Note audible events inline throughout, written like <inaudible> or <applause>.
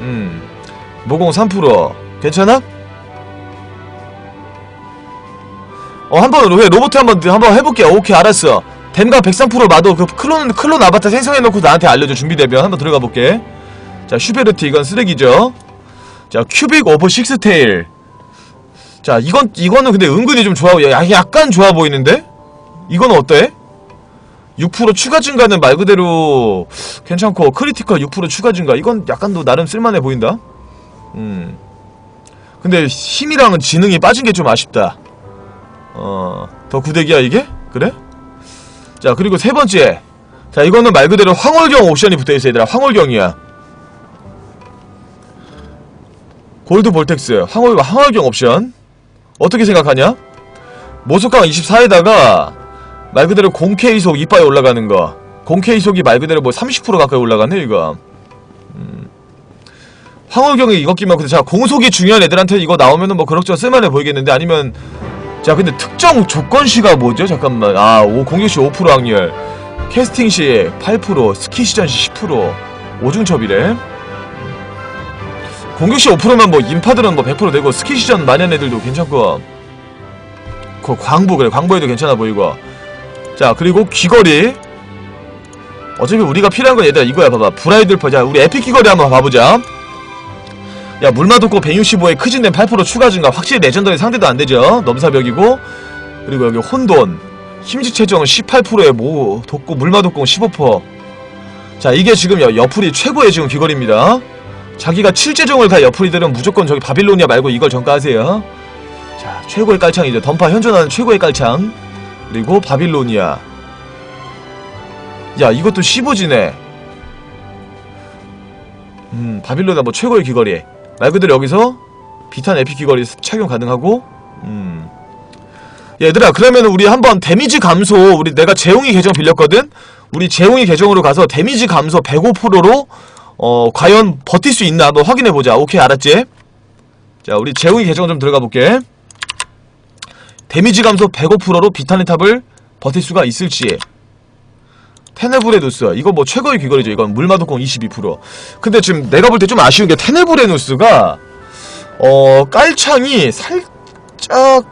음. 모공 3% 괜찮아? 어 한 번 왜 로봇 한 번 한번 해볼게. 오케이 알았어. 댐가 103% 마도 그 클론 클론 아바타 생성해놓고 나한테 알려줘. 준비되면 한번 들어가 볼게. 자 슈베르트 이건 쓰레기죠. 자 큐빅 오버 식스테일. 자 이건 이거는 근데 은근히 좀 좋아 야, 약간 좋아 보이는데? 이건 어때? 6% 추가 증가는 말 그대로 괜찮고 크리티컬 6% 추가 증가. 이건 약간 더 나름 쓸만해 보인다? 음. 근데 힘이랑은 지능이 빠진 게 좀 아쉽다. 어더 구대기야 이게? 그래? 자 그리고 세 번째. 자 이거는 말 그대로 황홀경 옵션이 붙어있어 얘들아. 황홀경이야. 골드 볼텍스. 황홀, 황홀경 옵션. 어떻게 생각하냐? 모속강 24에다가 말 그대로 0K속 이빨에 올라가는 거. 0K속이 말 그대로 뭐 30% 가까이 올라가네 이거. 음. 황홀경이 이거 끼면 근데 자 공속이 중요한 애들한테 이거 나오면은 뭐 그럭저럭 쓸만해 보이겠는데 아니면 자 근데 특정 조건시가 뭐죠? 잠깐만. 아 오, 공격시 5% 확률. 캐스팅 시 8% 스키 시전 시 10% 오중첩이래. 공격시 5%면 뭐 인파들은 뭐 100% 되고 스키 시전 마련 애들도 괜찮고. 그 광부 그래. 광부에도 괜찮아 보이고 자 그리고 귀걸이. 어차피 우리가 필요한 건 얘들아 이거야. 봐봐. 브라이들 퍼자 우리 에픽 귀걸이 한번 봐보자. 야 물마도고 165에 크진된 8% 추가 증가. 확실히 레전더의 상대도 안되죠. 넘사벽이고. 그리고 여기 혼돈. 힘지 체정 18%에 모 독고 물마도공 15%자 이게 지금 여, 여풀이 최고의 지금 귀걸이입니다. 자기가 칠제정을 갈 여풀이들은 무조건 저기 바빌로니아 말고 이걸 전가하세요. 자 최고의 깔창이죠. 던파 현존하는 최고의 깔창 그리고 바빌로니아. 야 이것도 15지네. 음 바빌로니아 뭐 최고의 귀걸이 말 그대로 여기서 비탄 에픽 귀걸이 착용 가능하고 음. 얘들아 그러면 우리 한번 데미지 감소 우리 내가 재웅이 계정 빌렸거든? 우리 재웅이 계정으로 가서 데미지 감소 105%로 어 과연 버틸 수 있나? 한번 확인해보자. 오케이 알았지? 자 우리 재웅이 계정 좀 들어가 볼게 데미지 감소 105%로 비탄의 탑을 버틸 수가 있을지 테네브레누스 이거 뭐 최고의 귀걸이죠 이건. 물마도공 22% 근데 지금 내가 볼 때 좀 아쉬운 게 테네브레누스가 어 깔창이 살짝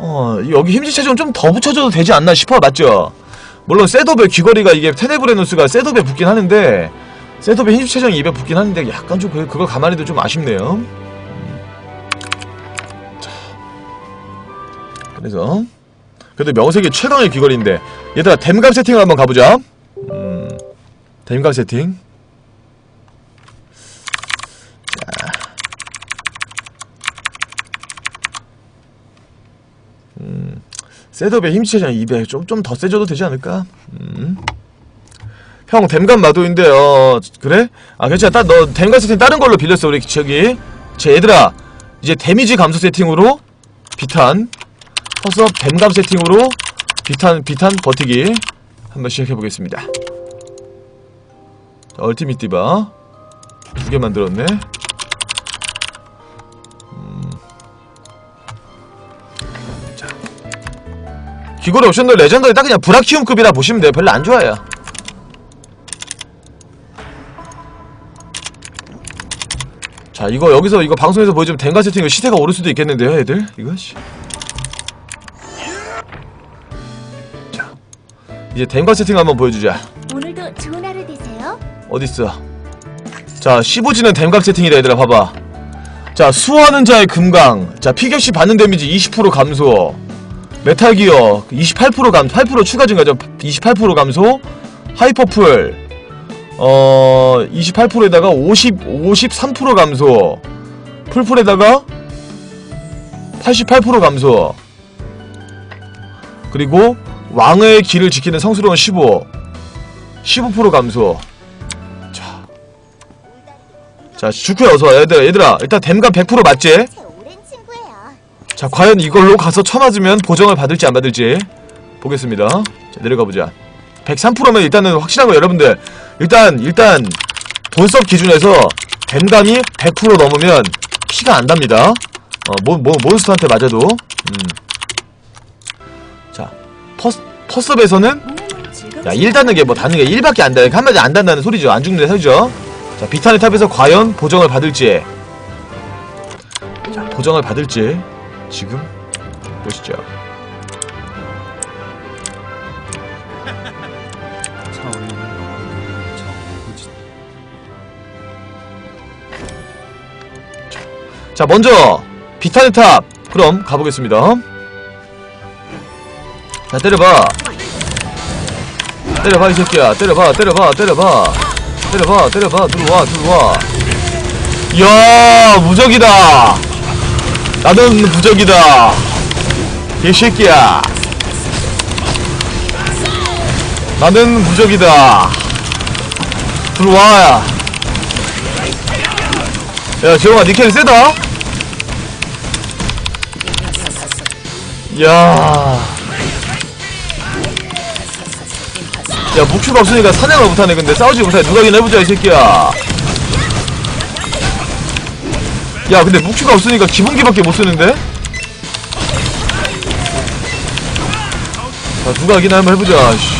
어 여기 힘지 체중 좀더 붙여줘도 되지 않나 싶어 맞죠? 물론 셋업의 귀걸이가 이게 테네브레누스가 셋업에 붙긴 하는데 셋업에 힘지 체중이 200 붙긴 하는데 약간 좀 그, 그걸 둬도 좀 아쉽네요 그래서. 그래도 명색이 최강의 귀걸이인데 얘들아 댐감 세팅을 한번 가보자. 음, 댐감 세팅. 자. 음, 셋업의 힘체장 200 좀 좀 더 세져도 되지 않을까? 음. 형 댐감 마도인데 어 그래? 아 괜찮아. 너 댐감 세팅 다른 걸로 빌렸어 우리 저기. 제 얘들아 이제 데미지 감소 세팅으로 비탄 허수업 댐감 세팅으로 비탄 비탄 버티기 한번 시작해보겠습니다. 자, 얼티밋 디바. 두 개 만들었네. 음. 자. 귀걸이 옵션도 레전더에 딱 그냥 브라키움급이라 보시면 돼요. 별로 안 좋아요. 자 이거 여기서 이거 방송에서 보여주면 댕가 세팅 이거 시세가 오를 수도 있겠는데요 애들? 이거? 씨 이제 댐과 세팅 한번 보여주자. 오늘도 좋은 하루 되세요. 어딨어? 자 15지는 댐각 세팅이다 얘들아 봐봐. 자 수호하는 자의 금강. 자 피격시 받는 데미지 20% 감소. 메탈기어 28% 감소. 8% 추가 증가죠. 28% 감소. 하이퍼풀. 어 28%에다가 50 53% 감소. 풀풀에다가 88% 감소. 그리고 왕의 길을 지키는 성스러운 15 15% 감소. 자, 자 주크야 어서 얘들아 얘들아 일단 댐감 100% 맞지? 자 과연 이걸로 가서 쳐맞으면 보정을 받을지 안 받을지 보겠습니다. 자 내려가보자. 103%면 일단은 확실한 거 여러분들 일단 일단 본섭 기준에서 댐감이 100% 넘으면 피가 안 답니다. 어, 모, 모, 몬스터한테 맞아도. 음. 자 퍼스, 퍼스업에서는 몸은 즐겁지 야, 1 닿는 게뭐 닿는 게 1밖에 안 닿는 한마디 안 닿는다는 소리죠. 안 죽는다 소리죠. 자, 비탄의 탑에서 과연 보정을 받을지. 자, 보정을 받을지. 지금 보시죠. 자, 먼저 비탄의 탑. 그럼 가보겠습니다. 자, 때려봐. 때려봐 이 새끼야. 때려봐, 때려봐, 때려봐. 때려봐, 때려봐. 들어와, 들어와. 이야, 무적이다. 나는 무적이다. 이 새끼야. 나는 무적이다. 들어와. 야, 지영아, 니켈 세다? 야. 야, 묵큐가 없으니까 사냥을 못하네, 근데. 싸우지 못해. 누가 이긴 해보자, 이 새끼야. 야, 근데 묵큐가 없으니까 기본기밖에 못 쓰는데? 자, 누가 이긴 한번 해보자, 씨.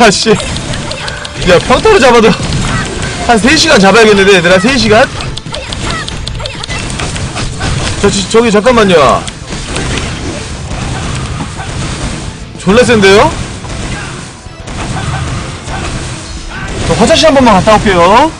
야, 씨. 야, 평타로 잡아도 한 3시간 잡아야겠는데, 얘들아? 3시간? 저, 저, 저기, 잠깐만요. 졸라 센데요? 저 화장실 한 번만 갔다 올게요.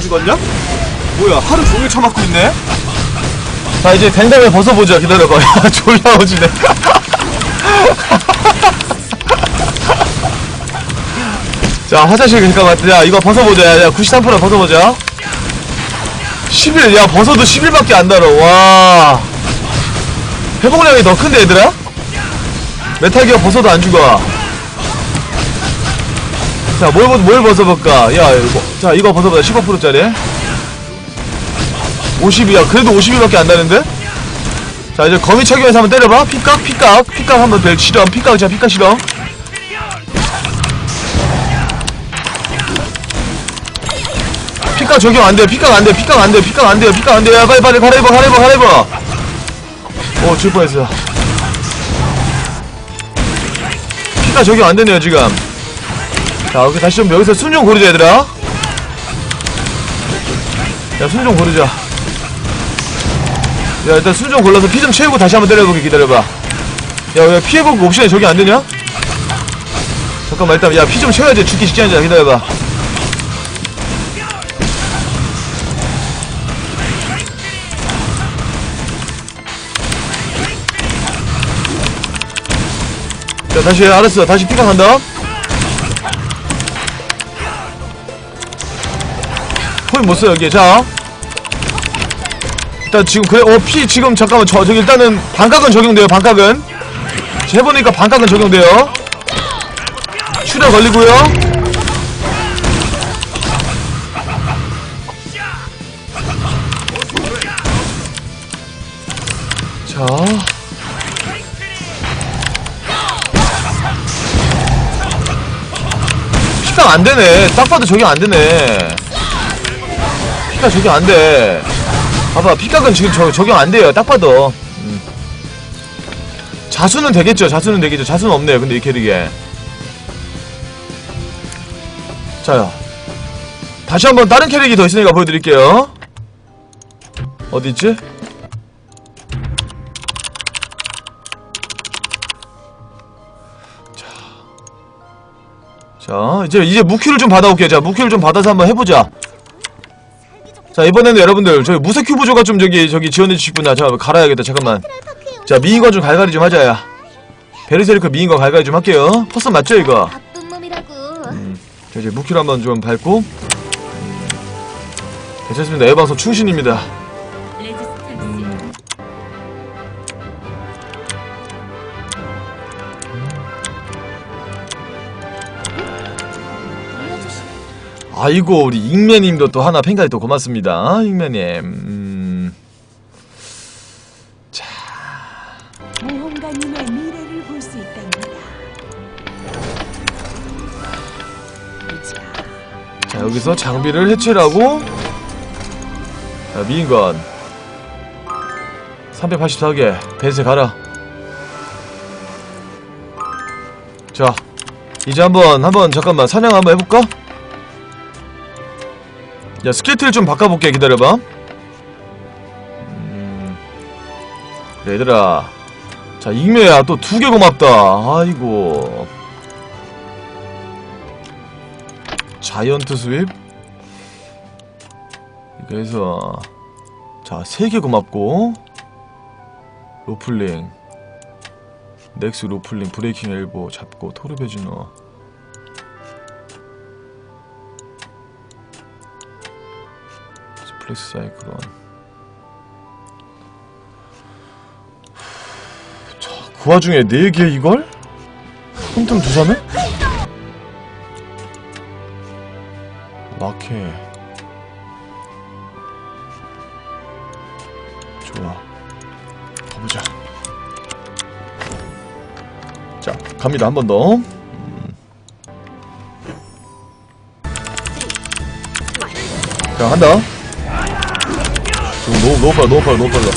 안 죽었냐? 뭐야 하루 종일 처맞고 있네? 자 이제 댕댕을 벗어보자 기다려봐. <laughs> 야 졸라 오지네. <laughs> 자 화장실 잠깐만 야 이거 벗어보자. 야, 야93% 벗어보자. 10일 야 벗어도 10일밖에 안 달아. 와. 회복량이 더 큰데 얘들아? 메탈기어 벗어도 안 죽어 자, 뭘, 벗- 뭘 벗어볼까? 야, 이거, 자, 이거 벗어보자. 15%짜리. 50이야. 그래도 50일밖에 안 나는데? 자, 이제 거미 착용해서 한번 때려봐. 피깍, 피깍, 피깍 한번 될 실험. 피깍, 자, 피깍 실험. 피깍 적용 안 돼. 피깍 안 돼. 피깍 안 돼. 피깍 안 돼요. 피깍 안 돼요. 야, 빨리, 빨리 갈아입어, 갈아입어, 갈아입어. 오, 질 뻔했어. 피깍 적용 안 되네요, 지금. 자, 오케이, 다시 좀 여기서 순좀 고르자, 얘들아. 야, 순좀 고르자. 야, 일단 순좀 골라서 피 좀 채우고 다시 한번 때려보게 기다려봐. 야, 왜 피해보고 옵션이 저기 안 되냐? 잠깐만, 일단, 야, 피 좀 채워야지. 죽기 직전이잖아. 기다려봐. 자, 다시, 알았어. 다시 피가 간다. 코인 못 써, 여기에. 자. 일단 지금, 그래, 어, 피, 지금, 잠깐만, 저, 저기, 일단은, 반각은 적용돼요, 반각은. 지금 해보니까 반각은 적용돼요. 출혈 걸리고요. 자. 피가 안 되네. 딱 봐도 적용 안 되네. 피가 적용 안 돼. 봐봐, 피각은 지금 저, 적용 안 돼요. 딱 봐도. 음. 자수는 되겠죠. 자수는 되겠죠. 자수는 없네요. 근데 이 캐릭에. 자요. 다시 한번 다른 캐릭이 더 있으니까 보여드릴게요. 어디있지? 자. 자 이제 이제 무큐를 좀 받아올게요 자 무큐를 좀 받아서 한번 해보자 자 이번에는 여러분들 저기 무쇠큐 부조가 좀 저기 저기 지원해 주시구나. 자 갈아야겠다. 잠깐만. 자 미인관 좀 갈갈이 좀 하자 야. 베르세르크 미인관 갈갈이 좀 할게요. 퍼슨 맞죠 이거? 몸이라고. 자 이제 무큐를 한번 좀 밟고. 괜찮습니다. 에방송 충신입니다 아이고 우리 익매님도 또 하나 팬까지 또 고맙습니다. 익매님. 음... 모험가님의 미래를 볼 수 있답니다. 자 여기서 장비를 해체를 하고. 자 미인건 384개 벤세 가라. 자 이제 한번 한번 잠깐만 사냥 한번 해볼까? 야 스킬트를 좀 바꿔볼게. 기다려봐. 음... 그래 얘들아. 자 익매야. 또 두 개 고맙다. 아이고. 자이언트 스윕. 그래서. 자, 세 개 고맙고. 로플링. 넥스 로플링 브레이킹 엘보 잡고 토르베지노 플렉스 사이클론 자, 그 와중에 네개 이걸? 흠뜸 두삼에? 마케 좋아. 가보자. 자 갑니다. 한 번더. 음. 자 한다 너무 너무 빨라 너무 빨라 너무 빨라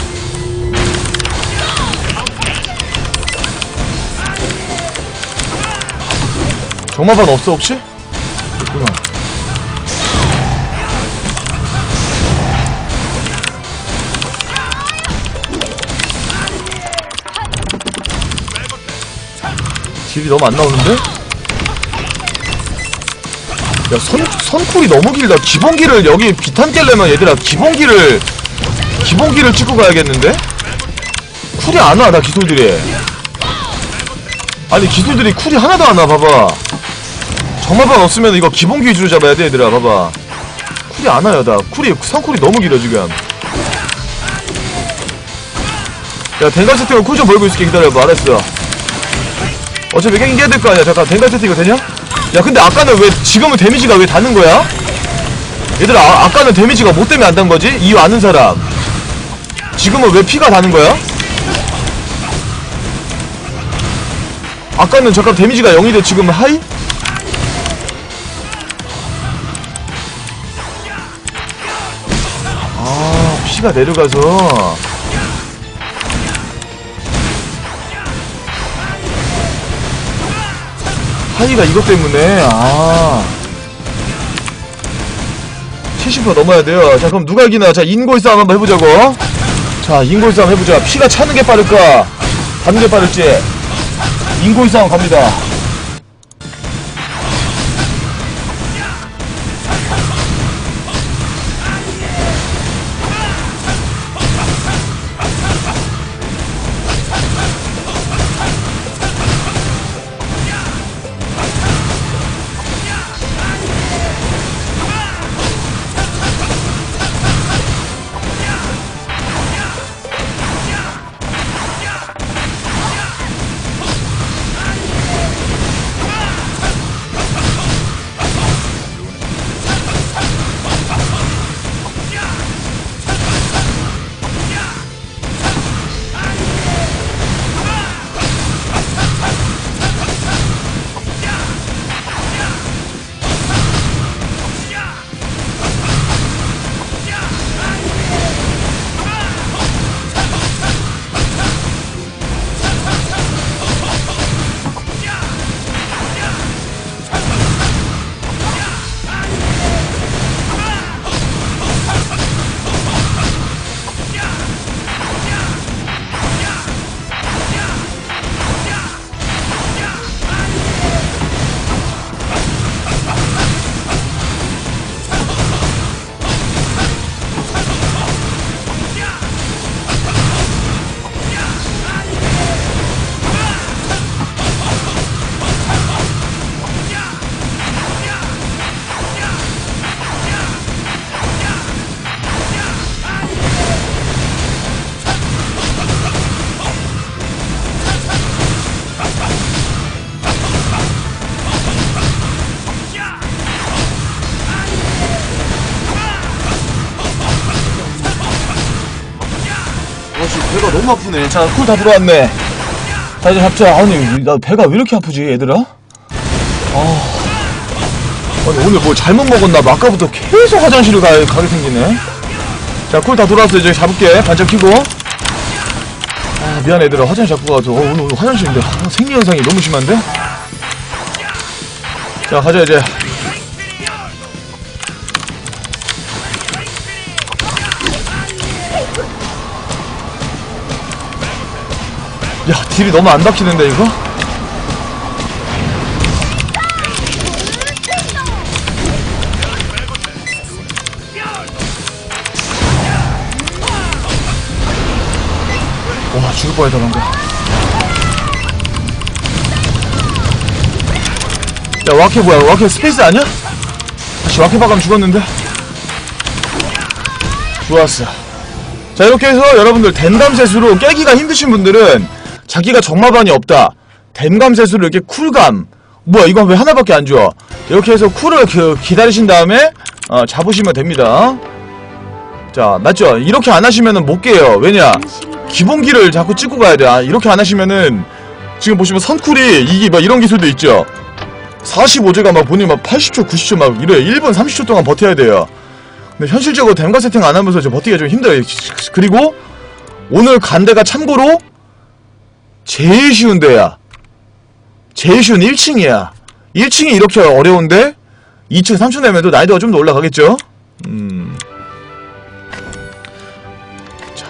정마반 없어 혹시? 있구나 딜이 너무 안 나오는데? 야, 선, 선쿨이 너무 길다. 기본기를 여기 비탄 깰려면 얘들아, 기본기를, 기본기를 찍고 가야겠는데? 쿨이 안 와, 나 기술들이. 아니, 기술들이 쿨이 하나도 안 와, 봐봐. 정마방 없으면 이거 기본기 위주로 잡아야 돼, 얘들아, 봐봐. 쿨이 안 와요, 나. 쿨이, 선쿨이 너무 길어, 지금. 야, 댕갈 세팅을 쿨좀 벌고 있을게, 기다려봐, 알았어. 어차피 이겨야 될 거 아니야. 잠깐, 댕갈 세팅 이거 되냐? 야, 근데 아까는 왜, 지금은 데미지가 왜 닿는 거야? 얘들아, 아, 아까는 데미지가 뭐 때문에 안 닿은 거지? 이유 아는 사람. 지금은 왜 피가 닿는 거야? 아까는 잠깐 데미지가 0인데 지금 하이? 아, 피가 내려가서. 하이가 이것 때문에 아 70% 넘어야 돼요 자 그럼 누가 이기나 자 인골 싸움 한번 해보자고 자 인골 싸움 해보자. 피가 차는 게 빠를까? 가는 게 빠를지. 인골 싸움 갑니다 아프네. 자, 쿨 다 들어왔네. 자, 이제 잡자. 아니, 나 배가 왜 이렇게 아프지, 얘들아? 아. 아니, 오늘 뭐 잘못 먹었나 봐. 아까부터 계속 화장실을 가, 가게 생기네. 자, 쿨다 들어왔어. 이제 잡을게. 반짝 키고. 아, 미안해, 얘들아. 화장실 잡고 가서. 어, 오늘, 오늘 화장실인데. 아, 생리현상이 너무 심한데? 자, 가자, 이제. 야, 딜이 너무 안 박히는데, 이거? 와, 죽을 뻔했다, 방금. 야, 와케 뭐야? 와케 스페이스 아니야? 다시 와케 박으면 죽었는데? 좋았어. 자 이렇게 해서 여러분들 댐감셋으로 깨기가 힘드신 분들은 자기가 정마반이 없다. 댐감셋으로 이렇게 쿨감. 뭐야 이건 왜 하나밖에 안 줘? 이렇게 해서 쿨을 그 기다리신 다음에 어, 잡으시면 됩니다. 자 맞죠? 이렇게 안 하시면은 못 깨요. 왜냐? 기본기를 자꾸 찍고 가야 돼. 아, 이렇게 안 하시면은 지금 보시면 선쿨이 이게 막 이런 기술도 있죠. 45제가 막 보니 막 80초 90초 막 이래. 1분 30초 동안 버텨야 돼요. 근데 현실적으로 댐가 세팅 안 하면서 저 버티기가 좀 힘들어요. 그리고 오늘 간 데가 참고로 제일 쉬운 데야. 제일 쉬운 1층이야. 1층이 이렇게 어려운데 2층, 3층 되면 또 난이도가 좀 더 올라가겠죠? 음. 자.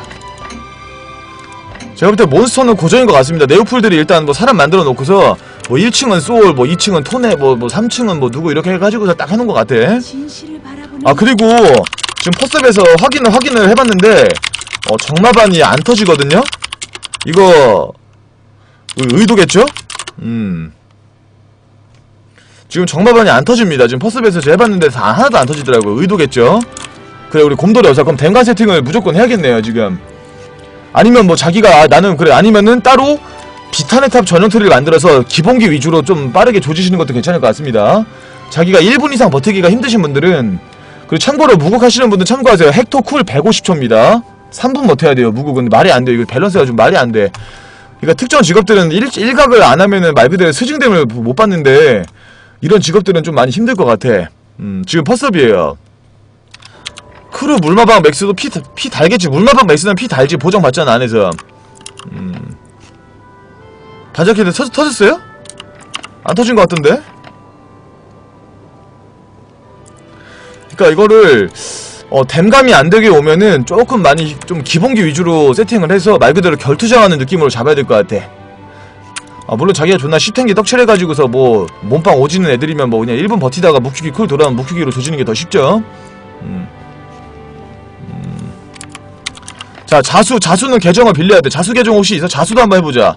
제가 볼 때 몬스터는 고정인 것 같습니다. 네오풀들이 일단 뭐 사람 만들어 놓고서 뭐 1층은 소울, 뭐 2층은 토네, 뭐, 뭐 3층은 뭐 누구 이렇게 해가지고서 딱 해놓은 것 같아. 아 그리고 지금 포스업에서 확인을 확인을 해봤는데 어, 정마반이 안 터지거든요. 이거 의- 의도겠죠? 음. 지금 정마반이 안 터집니다. 지금 퍼스업에서 제가 해봤는데 다 하나도 안 터지더라고요. 의도겠죠? 그래 우리 곰돌이 여사 그럼 댐관 세팅을 무조건 해야겠네요 지금. 아니면 뭐 자기가 아, 나는 그래 아니면은 따로 비타네탑 전용 트리를 만들어서 기본기 위주로 좀 빠르게 조지시는 것도 괜찮을 것 같습니다. 자기가 1분 이상 버티기가 힘드신 분들은 그리고 참고로 무국 하시는 분들 참고하세요. 헥토 쿨 150초입니다. 3분 버텨야 돼요. 무국은 말이 안 돼요. 이거 밸런스가 좀 말이 안 돼. 그러니까 특정 직업들은 일, 일각을 안 하면은 말 그대로 스징됨을 못 받는데 이런 직업들은 좀 많이 힘들 것 같아. 음, 지금 퍼스업이에요. 크루 물마방 맥스도 피, 피 달겠지. 물마방 맥스는 피 달지. 보정 받잖아, 안에서. 음. 반짝해도 터, 터졌어요? 안 터진 것 같던데? 그러니까 이거를 어, 댐감이 안 되게 오면은 조금 많이 좀 기본기 위주로 세팅을 해서 말 그대로 결투장하는 느낌으로 잡아야 될 것 같아. 아, 물론 자기가 존나 씹탱기 떡칠해가지고서 뭐 몸빵 오지는 애들이면 뭐 그냥 1분 버티다가 묵히기 쿨 돌아오면 묵히기로 조지는 게 더 쉽죠. 음. 음. 자 자수 자수는 계정을 빌려야 돼. 자수 계정 혹시 있어? 자수도 한번 해보자.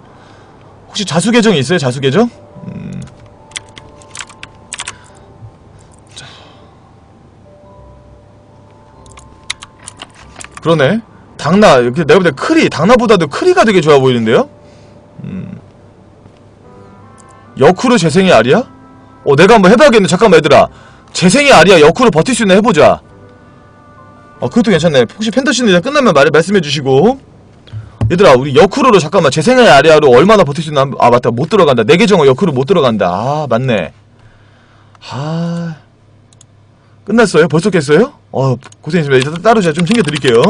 혹시 자수 계정 있어요? 자수 계정? 음. 그러네. 당나, 이렇게 내가 볼 때 크리, 당나보다도 크리가 되게 좋아 보이는데요? 음. 여쿠르 재생의 알이야? 어, 내가 한번 해봐야겠네. 잠깐만, 얘들아. 재생의 알이야. 여쿠르 버틸 수 있나 해보자. 어, 그것도 괜찮네. 혹시 팬더시는 이제 끝나면 말, 말씀해주시고. 얘들아, 우리 여쿠르로 잠깐만. 재생의 아리아로 얼마나 버틸 수 있나. 한- 아, 맞다. 못 들어간다. 내 계정은 여쿠르 못 들어간다. 아, 맞네. 아. 끝났어요? 벌써 깼어요? 어, 고생했습니다. 일단 따로 제가 좀 챙겨드릴게요.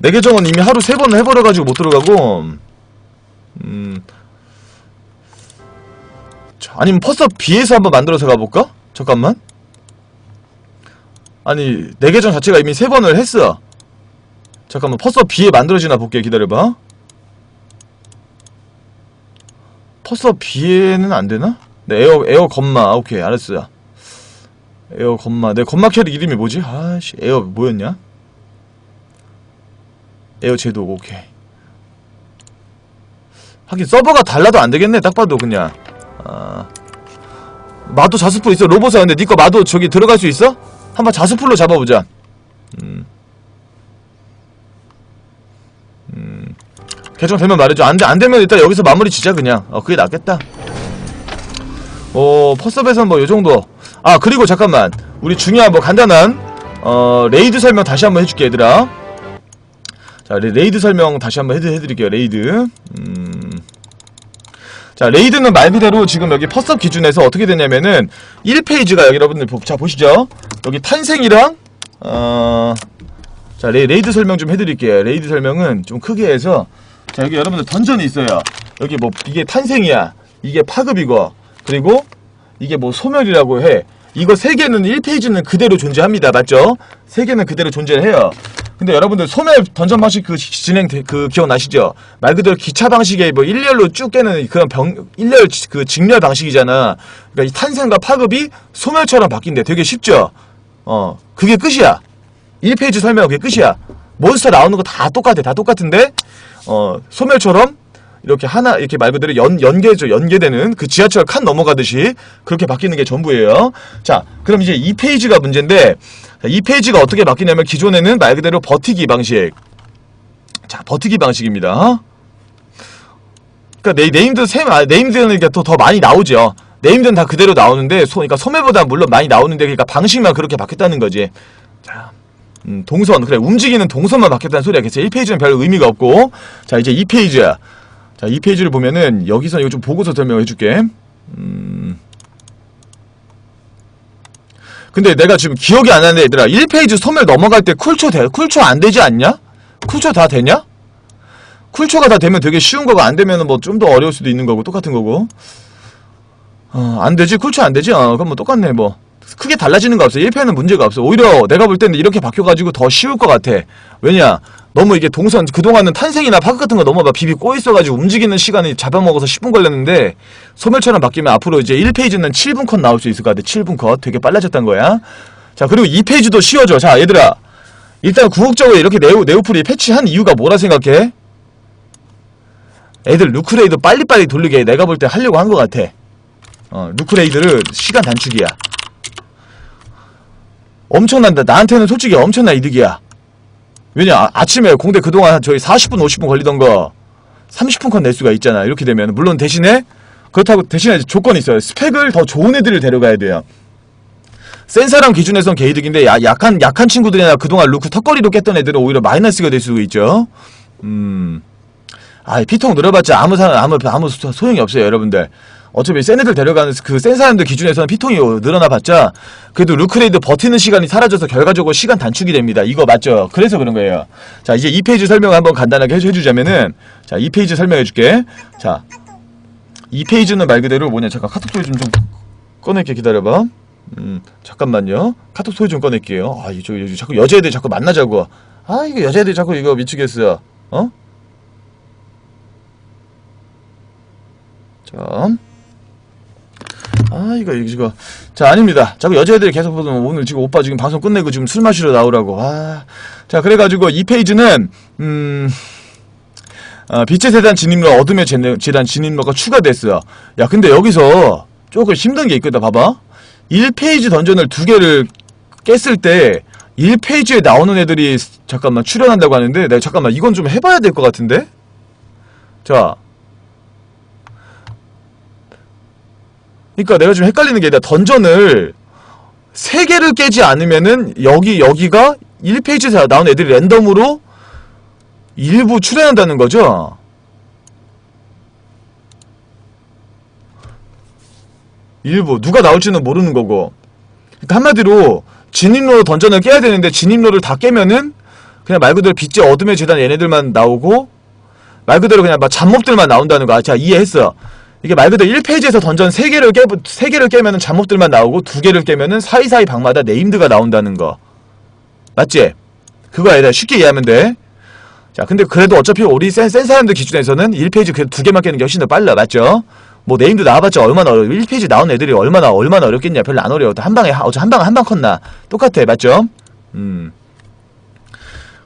내 계정은 이미 하루 세 번을 해버려가지고 못 들어가고, 음. 자, 아니면 퍼서 B에서 한번 만들어서 가볼까? 잠깐만. 아니, 내 계정 자체가 이미 세 번을 했어. 잠깐만, 퍼서 B에 만들어지나 볼게. 기다려봐. 퍼서 B에는 안 되나? 네, 에어, 에어 건마. 오케이, 알았어요. 에어 건마 내 건마 캐릭 이름이 뭐지? 아씨 에어 뭐였냐? 에어 제도 오케이 하긴 서버가 달라도 안 되겠네 딱 봐도 그냥 아 마도 자수풀 있어 로봇아 근데 니거 마도 저기 들어갈 수 있어? 한번 자수풀로 잡아보자 음. 음. 개정 되면 말해줘 안 돼 안 되면 일단 여기서 마무리 지자 그냥 어 그게 낫겠다 어 퍼스업에선 뭐 요 정도 아 그리고 잠깐만 우리 중요한 뭐 간단한 어 레이드 설명 다시 한번 해줄게 얘들아 자 레이드 설명 다시 한번 해드, 해드릴게요. 레이드. 음. 자, 레이드는 말 그대로 지금 여기 퍼스업 기준에서 어떻게 되냐면은 1페이지가 여기 여러분들 보, 자, 보시죠. 여기 탄생이랑, 어, 자, 레, 레이드 설명 좀 해드릴게요. 레이드 설명은 좀 크게 해서, 자, 여기 여러분들 던전이 있어요. 여기 뭐, 이게 탄생이야. 이게 파급이고, 그리고 이게 뭐 소멸이라고 해. 이거 세 개는 1페이지는 그대로 존재합니다. 맞죠? 세 개는 그대로 존재해요. 근데 여러분들 소멸 던전 방식 그 진행 대- 그 기억나시죠? 말 그대로 기차 방식의 뭐 일렬로 쭉 깨는 그런 병 일렬 지- 그 직렬 방식이잖아. 그러니까 이 탄생과 파급이 소멸처럼 바뀐대. 되게 쉽죠? 어, 그게 끝이야. 1페이지 설명 그게 끝이야. 몬스터 나오는 거 다 똑같아. 다 똑같은데 어, 소멸처럼 이렇게 하나 이렇게 말 그대로 연 연계죠. 연계되는 그 지하철 칸 넘어가듯이 그렇게 바뀌는 게 전부예요. 자, 그럼 이제 2페이지가 문제인데 자, 2페이지가 어떻게 바뀌냐면 기존에는 말 그대로 버티기 방식. 자, 버티기 방식입니다. 그러니까 네, 네임드 세 아, 네임드는 그러니까 더, 더 많이 나오죠. 네임드는 다 그대로 나오는데 소 그러니까 소매보다 물론 많이 나오는데 그러니까 방식만 그렇게 바뀌었다는 거지. 자, 음, 동선 그래 움직이는 동선만 바뀌었다는 소리야. 그래서 1페이지는 별 의미가 없고 자 이제 2페이지야. 자 2페이지를 보면은 여기서 이거 좀 보고서 설명해 줄게. 음. 근데 내가 지금 기억이 안 나는데 얘들아 1페이지 소멸 넘어갈 때 쿨초 돼? 쿨초 안 되지 않냐? 쿨초 다 되냐? 쿨초가 다 되면 되게 쉬운 거고 안 되면은 뭐 좀 더 어려울 수도 있는 거고 똑같은 거고 어, 안 되지? 쿨초 안 되지? 어, 그럼 뭐 똑같네 뭐 크게 달라지는 거 없어 1패는 문제가 없어 오히려 내가 볼 때는 이렇게 바뀌어가지고 더 쉬울 것 같아 왜냐 너무 이게 동선 그동안은 탄생이나 파크 같은 거 너무 막 비비 꼬있어가지고 움직이는 시간이 잡아먹어서 10분 걸렸는데 소멸처럼 바뀌면 앞으로 이제 1페이지는 7분 컷 나올 수 있을 것 같아. 7분 컷. 되게 빨라졌단 거야. 자 그리고 2페이지도 쉬워져. 자 얘들아. 일단 궁극적으로 이렇게 네오, 네오플이 패치한 이유가 뭐라 생각해? 애들 루크레이드 빨리빨리 돌리게 내가 볼 때 하려고 한 것 같아. 어 루크레이드를 시간 단축이야. 엄청난다. 나한테는 솔직히 엄청난 이득이야 왜냐 아, 아침에 공대 그동안 저희 40분 50분 걸리던 거 30분 컷 낼 수가 있잖아. 이렇게 되면 물론 대신에 그렇다고 대신에 조건이 있어요. 스펙을 더 좋은 애들을 데려가야 돼요. 센 사람 기준에선 개이득인데 야, 약한 약한 친구들이나 그동안 루크 턱걸이로 깼던 애들은 오히려 마이너스가 될 수도 있죠. 음. 아, 피통 늘어봤자 아무 사 아무 아무 소- 소용이 없어요, 여러분들. 어차피 센 애들 데려가는 그 센 사람들 기준에서는 피통이 늘어나봤자 그래도 루크레이드 버티는 시간이 사라져서 결과적으로 시간 단축이 됩니다. 이거 맞죠? 그래서 그런 거예요. 자, 이제 2페이지 설명 한번 간단하게 해주- 해주자면은 자, 2페이지 설명해줄게. 자, 2페이지는 말 그대로 뭐냐? 잠깐 카톡 소리 좀 좀 꺼낼게 기다려봐. 음, 잠깐만요. 카톡 소리 좀 꺼낼게요. 아, 이저 저, 자꾸 여자애들 자꾸 만나자고. 아, 이거 여자애들 자꾸 이거 미치겠어. 어? 자. 아, 이거, 이거. 자, 아닙니다. 자꾸 여자애들이 계속 보면 오늘 지금 오빠 지금 방송 끝내고 지금 술 마시러 나오라고. 아. 자, 그래가지고 이 페이지는, 음, 아, 빛의 세단 진입로, 어둠의 재- 재단 진입로가 추가됐어요. 야, 근데 여기서 조금 힘든 게 있거든, 봐봐. 1페이지 던전을 두 개를 깼을 때, 1페이지에 나오는 애들이, 잠깐만, 출연한다고 하는데, 내가 잠깐만, 이건 좀 해봐야 될 것 같은데? 자, 그러니까 내가 좀 헷갈리는 게 내가 던전을 세 개를 깨지 않으면은 여기 여기가 1페이지에서 나온 애들이 랜덤으로 일부 출연한다는 거죠. 일부 누가 나올지는 모르는 거고. 그러니까 한마디로 진입로 던전을 깨야 되는데 진입로를 다 깨면은 그냥 말 그대로 빛의 어둠의 재단 얘네들만 나오고 말 그대로 그냥 막 잡몹들만 나온다는 거. 아, 자, 이해했어. 이게 말 그대로 1페이지에서 던전 3개를 깨, 3개를 깨면은 잡몹들만 나오고 2개를 깨면은 사이사이 방마다 네임드가 나온다는 거. 맞지? 그거 아니다. 쉽게 이해하면 돼. 자, 근데 그래도 어차피 우리 센, 센 사람들 기준에서는 1페이지 그래도 2개만 깨는 게 훨씬 더 빨라. 맞죠? 뭐 네임드 나와봤자 얼마나 어려워. 1페이지 나온 애들이 얼마나, 얼마나 어렵겠냐. 별로 안 어려워. 한 방에, 하- 어차 한 방에 한방 컸나. 똑같아. 맞죠? 음.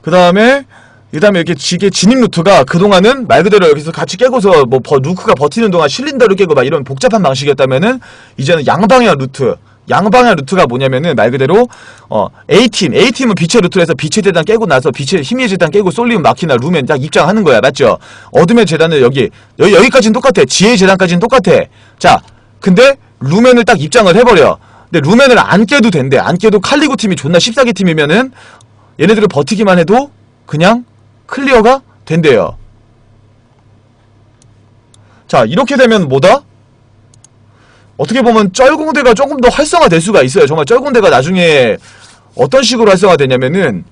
그 다음에 그 다음에 이렇게 지게 진입 루트가 그동안은 말 그대로 여기서 같이 깨고서 뭐 버, 루크가 버티는 동안 실린더를 깨고 막 이런 복잡한 방식이었다면은 이제는 양방향 루트 양방향 루트가 뭐냐면은 말 그대로 어 A팀 A팀은 빛의 루트로 해서 빛의 재단 깨고 나서 빛의 힘의 재단 깨고 솔리움 마키나 루멘 딱 입장하는 거야. 맞죠? 어둠의 재단은 여기 여기 여기까지는 똑같아. 지혜의 재단까지는 똑같아. 자 근데 루멘을 딱 입장을 해버려. 근데 루멘을 안 깨도 된대. 안 깨도 칼리고 팀이 존나 14개 팀이면은 얘네들을 버티기만 해도 그냥 클리어가 된대요. 자, 이렇게 되면 뭐다? 어떻게 보면 쩔공대가 조금 더 활성화될 수가 있어요. 정말 쩔공대가 나중에 어떤 식으로 활성화되냐면은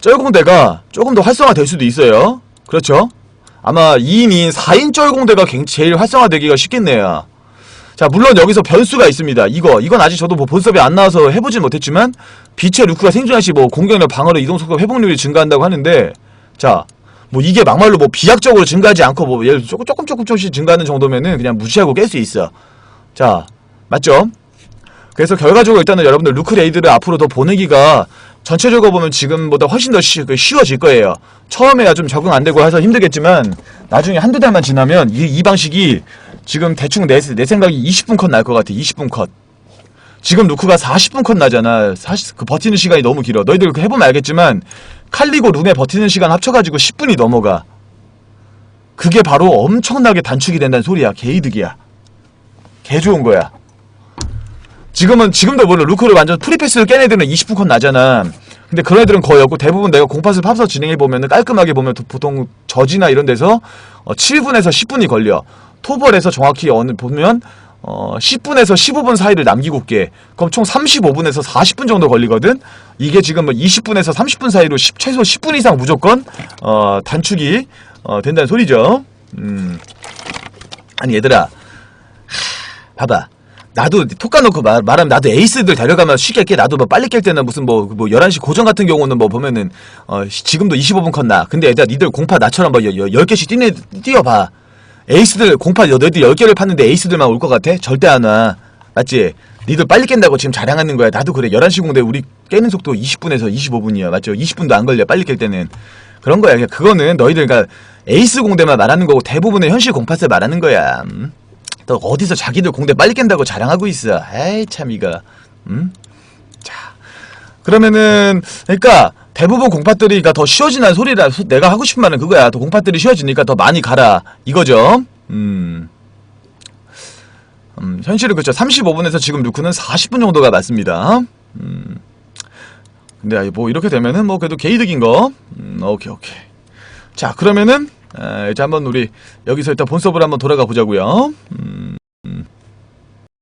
쩔공대가 조금 더 활성화될 수도 있어요. 그렇죠? 아마 2인, 2인, 4인 쩔공대가 굉- 제일 활성화되기가 쉽겠네요. 자, 물론 여기서 변수가 있습니다. 이거, 이건 아직 저도 뭐 본섭이 안 나와서 해보진 못했지만, 빛의 루크가 생존할 시 뭐 공격력, 방어력, 이동속도, 회복률이 증가한다고 하는데, 자, 뭐 이게 막말로 뭐 비약적으로 증가하지 않고 뭐 예를 조금 조금 조금 조금씩 증가하는 정도면은 그냥 무시하고 깰 수 있어. 자, 맞죠? 그래서 결과적으로 일단은 여러분들 루크 레이드를 앞으로 더 보내기가 전체적으로 보면 지금보다 훨씬 더 쉬, 그 쉬워질 거예요. 처음에야 좀 적응 안 되고 해서 힘들겠지만 나중에 한두 달만 지나면 이, 이 방식이 지금 대충 내, 내 생각이 20분 컷 날 것 같아. 20분 컷. 지금 루크가 40분 컷 나잖아. 40, 그 버티는 시간이 너무 길어. 너희들 그 해보면 알겠지만 칼리고 룬에 버티는 시간 합쳐가지고 10분이 넘어가. 그게 바로 엄청나게 단축이 된다는 소리야. 개이득이야. 개 좋은 거야. 지금은 지금도 물론 루크를 완전 프리패스를 깬 애들은 20분 컷 나잖아. 근데 그런 애들은 거의 없고 대부분 내가 공팟을 팝서 진행해 보면은 깔끔하게 보면 도- 보통 저지나 이런 데서 어, 7분에서 10분이 걸려. 토벌에서 정확히 어느 보면 어 10분에서 15분 사이를 남기고 깨. 그럼 총 35분에서 40분 정도 걸리거든. 이게 지금 뭐 20분에서 30분 사이로 10, 최소 10분 이상 무조건 어 단축이 어 된다는 소리죠. 음. 아니 얘들아. 하, 봐봐. 나도 톡 까 놓고 말, 말하면 나도 에이스들 데려가면 쉽게 깨. 나도 뭐 빨리 깰 때는 무슨 뭐, 뭐 11시 고정 같은 경우는 뭐 보면은, 어, 시- 지금도 25분 컷나. 근데 얘들아, 니들 공파 나처럼 뭐 10개씩 뛰네, 뛰어봐. 에이스들, 공파 여- 너희들 10개를 팠는데 에이스들만 올 것 같아? 절대 안 와. 맞지? 니들 빨리 깬다고 지금 자랑하는 거야. 나도 그래. 11시 공대 우리 깨는 속도 20분에서 25분이야. 맞죠? 20분도 안 걸려. 빨리 깰 때는. 그런 거야. 그냥 그거는 너희들, 그러니까 에이스 공대만 말하는 거고 대부분의 현실 공파스 말하는 거야. 음? 또 어디서 자기들 공대 빨리 깬다고 자랑하고 있어. 에이 참 이거. 음? 자 그러면은 그러니까 대부분 공파들이가 더 쉬워지는 소리라 소- 내가 하고 싶은 말은 그거야. 더 공파들이 쉬워지니까 더 많이 가라 이거죠. 음. 음, 현실은 그렇죠. 35분에서 지금 루크는 40분 정도가 맞습니다. 음. 근데 뭐 이렇게 되면은 뭐 그래도 개이득인 거. 음, 오케이 오케이. 자 그러면은 에, 이제 한번 우리 여기서 일단 본서브를 한번 돌아가 보자고요. 음.